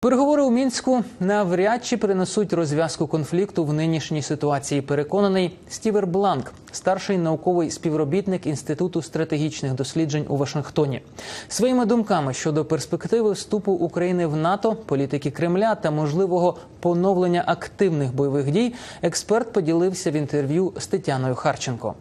Переговори у мінську навряд чи принесуть розв'язку конфлікту в нинішній ситуації. Переконаний Стівер Бланк, старший науковий співробітник інституту стратегічних досліджень у Вашингтоні. Своїми думками щодо перспективи вступу України в НАТО, політики Кремля та можливого поновлення активних бойових дій, експерт поділився в інтерв'ю з Тетяною Харченко.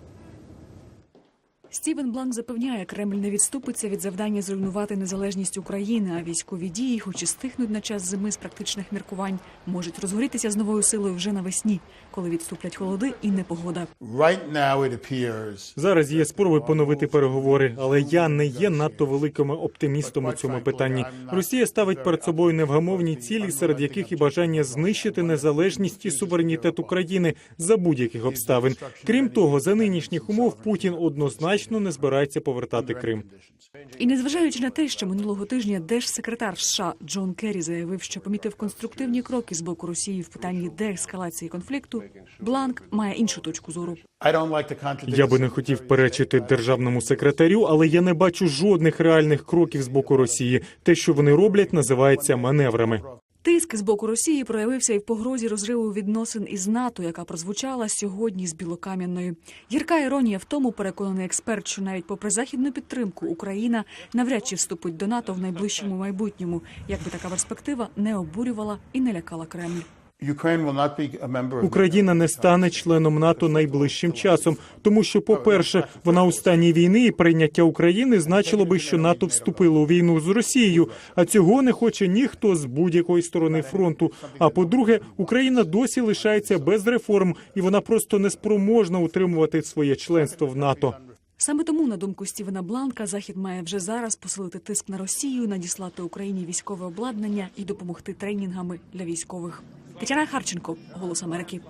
Стівен Бланк запевняє, Кремль не відступиться від завдання зруйнувати незалежність України, а військові дії, хоч і стихнуть на час зими з практичних міркувань, можуть розгорітися з новою силою вже навесні, коли відступлять холоди і непогода. Right now, it appears Зараз є спроби поновити переговори, але я не є надто великим оптимістом у цьому питанні. Росія ставить перед собою невгамовні цілі, серед яких і бажання знищити незалежність і суверенітет України за будь-яких обставин. Крім того, за нинішніх умов Путін однозначно не збирається повертати Крим. І незважаючи на те, що минулого тижня держсекретар США Джон Керрі заявив, що помітив конструктивні кроки з боку Росії в питанні деескалації конфлікту, Бланк має іншу точку зору. Я би не хотів перечити державному секретарю, але я не бачу жодних реальних кроків з боку Росії. Те, що вони роблять, називається маневрами. Тиск з боку Росії проявився і в погрозі розриву відносин із НАТО, яка прозвучала сьогодні з Білокам'яною. Гірка іронія в тому, переконаний експерт, що навіть попри західну підтримку Україна навряд чи вступить до НАТО в найближчому майбутньому, якби така перспектива не обурювала і не лякала Кремль. Ukraine will not be a member of Україна не стане членом НАТО найближчим часом, тому що, по-перше, вона у стані війни і прийняття України значило би, що НАТО вступило у війну з Росією, а цього не хоче ніхто з будь-якої сторони фронту. А по-друге, Україна досі лишається без реформ, і вона просто не спроможна утримувати своє членство в НАТО. Саме тому, на думку Стівена Бланка, Захід має вже зараз посилити тиск на Росію, надіслати Україні військове обладнання і допомогти тренінгами для військових. Тетяна Харченко, Голос Америки.